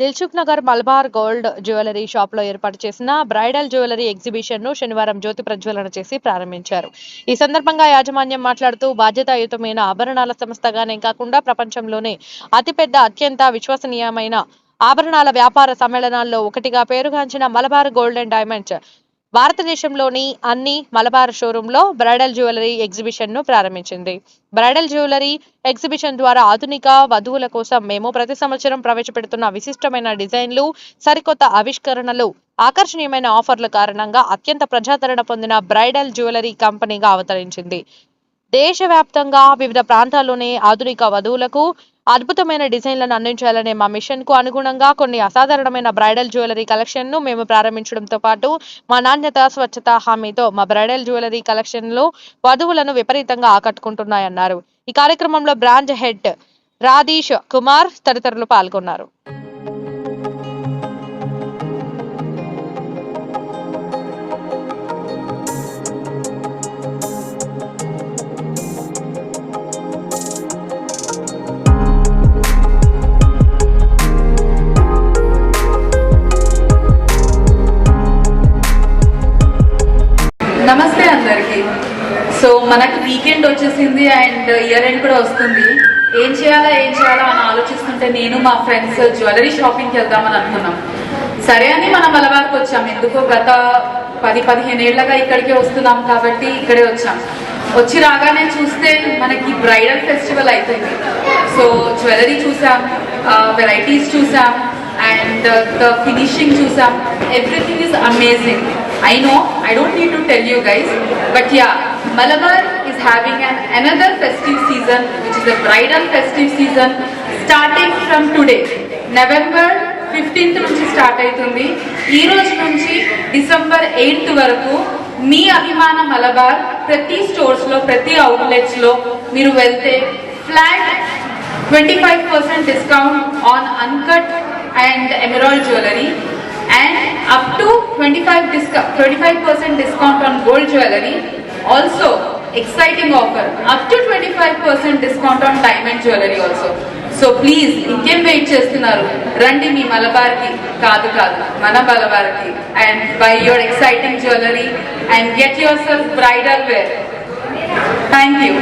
Dilsukh Nagar Malabar gold jewellery షాప్లో ఏర్పాటు చేసిన బ్రైడల్ జ్యువెలరీ ఎగ్జిబిషన్ను శనివారం జ్యోతి ప్రజ్వలన చేసి ప్రారంభించారు. ఈ సందర్భంగా యాజమాన్యం మాట్లాడుతూ బాధ్యతాయుతమైన ఆభరణాల సంస్థగానే కాకుండా ప్రపంచంలోనే అతిపెద్ద అత్యంత విశ్వసనీయమైన ఆభరణాల వ్యాపార సమ్మేళనాల్లో ఒకటిగా పేరుగాంచిన మలబార్ గోల్డ్ అండ్ డైమండ్స్ భారతదేశంలోని అన్ని మలబార్ షోరూంలో బ్రైడల్ జ్యువెలరీ ఎగ్జిబిషన్ను ప్రారంభించింది. బ్రైడల్ జ్యువెలరీ ఎగ్జిబిషన్ ద్వారా ఆధునిక వధువుల కోసం మేము ప్రతి సంవత్సరం ప్రవేశపెడుతున్న విశిష్టమైన డిజైన్లు సరికొత్త ఆవిష్కరణలు ఆకర్షణీయమైన ఆఫర్ల కారణంగా అత్యంత ప్రజాదరణ పొందిన బ్రైడల్ జ్యువెలరీ కంపెనీగా అవతరించింది. దేశవ్యాప్తంగా వివిధ ప్రాంతాల్లోని ఆధునిక వధువులకు అద్భుతమైన డిజైన్లను అందించాలనే మా మిషన్కు అనుగుణంగా కొన్ని అసాధారణమైన బ్రైడల్ జ్యువెలరీ కలెక్షన్ను మేము ప్రారంభించడంతో పాటు మా నాణ్యత స్వచ్ఛత హామీతో మా బ్రైడల్ జ్యువెలరీ కలెక్షన్లు వధువులను విపరీతంగా ఆకట్టుకుంటున్నాయన్నారు. ఈ కార్యక్రమంలో బ్రాంచ్ హెడ్ రాధీష్ కుమార్ తదితరులు పాల్గొన్నారు. నమస్తే అందరికి. సో మనకి వీకెండ్ వచ్చేసింది అండ్ ఇయర్ ఎండ్ కూడా వస్తుంది. ఏం చేయాలా ఏం చేయాలా అని ఆలోచిస్తుంటే నేను మా ఫ్రెండ్స్ జ్యువెలరీ షాపింగ్కి వెళ్దామని అనుకున్నాం. సరే అని మనం అలవారికి వచ్చాం. ఎందుకో గత పది పదిహేను ఏళ్ళగా ఇక్కడికే వస్తున్నాం కాబట్టి ఇక్కడే వచ్చాం. వచ్చి రాగానే చూస్తే మనకి బ్రైడల్ ఫెస్టివల్ అవుతుంది సో జ్యువెలరీ చూసాం వెరైటీస్ చూసాం అండ్ ద ఫినిషింగ్ చూసాం. Everything is amazing I know, I don't need to tell you guys, but yeah, Malabar is having an another festive season, which is a bridal festive season, starting from today. November 15th నుంచి start అవుతుంది ఈ రోజు నుంచి December eighth వరకు మీ అభిమాన మలబార్ ప్రతి స్టోర్స్లో ప్రతి అవుట్లెట్స్లో మీరు వెళ్తే flat twenty five percent discount on uncut and emerald jewellery and up to 25 discount 25% discount on gold jewelry also exciting offer up to 25% discount on diamond jewelry also so please ఇంకేం wait చేస్తున్నారు రండి మీ మలబార్కి కాదు కాదు మన మలబార్కి and buy your exciting jewellery and get yourself bridal wear thank you